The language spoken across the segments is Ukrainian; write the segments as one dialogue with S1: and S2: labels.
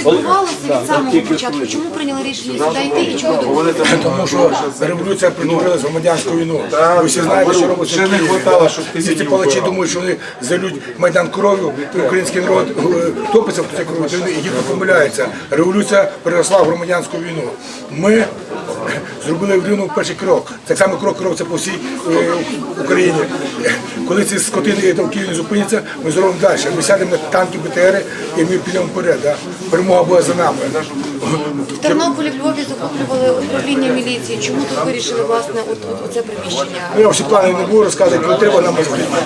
S1: відбувалося від самого початку? Чому прийняли рішення сюди йти і чому домовилися?
S2: Тому що революція притворилась в громадянську війну. Ви всі знаєте, що робиться.
S3: Ще не хватало, щоб ти
S2: ці палачі думають, що вони залють Майдан кров'ю, і український народ е, топиться в цій крові, і гірко помиляється. Революція переросла в громадянську війну. Ми зробили в Рівному перший крок. Так само крок робиться по всій е, Україні. Коли ці скотини в Києві не зупиняться, ми зробимо далі. Ми сядемо на танки БТР і ми підемо вперед. Перемога буде за нами.
S1: В Тернополі, в Львові захоплювали управління міліції. Чому тут вирішили власне от, от оце приміщення?
S2: Ну, я всі плани не буду розказувати, коли треба нам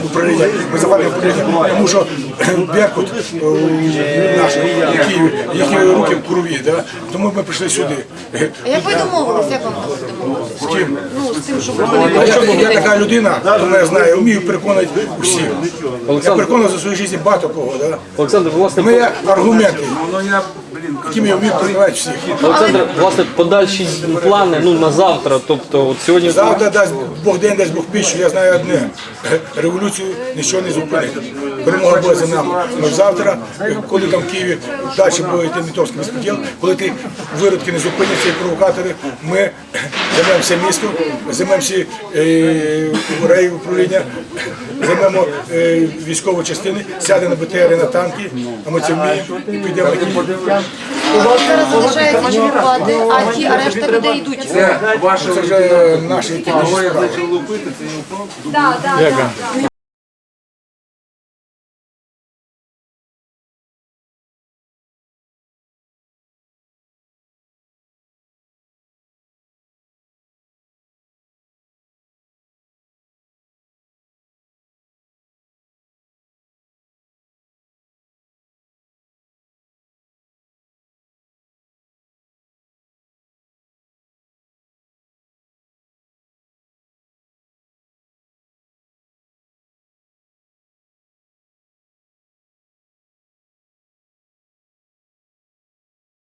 S2: управління, ми захватимо управління, тому що Беркут е, наш Києві, їхні руки в крові, да? тому ми прийшли сюди.
S1: А як ви домовились? Як вам вдалося домовитися?
S2: З ким?
S1: Ну, з тим, щоб ви
S2: А я, я така людина, тому я знаю, вмію переконати усіх. Я
S4: Олександр,
S2: переконав за свою життя багато кого. Да?
S4: Олександр, власне,
S2: є аргументи,
S3: Ну я, блін,
S2: якими я вмію всіх.
S4: Олександр, власне, подальші плани ну на завтра. Тобто, от сьогодні
S2: Завтра дасть Бог день, дасть Бог піщу, я знаю одне. Революцію нічого не зупинить. Перемога буде за нами. Ми завтра, коли там в Києві далі буде йти Мітовський безпреділ, коли ті виродки не зупиняться і провокатори, ми займемо містом, займаємося е, рейви управління, займемо е, військові частини, сядемо на БТР на танки, а ми це вміємо і підемо на Київ.
S1: зараз залишається чергувати, а ті а решта людей йдуть.
S3: це ваше
S2: вже наші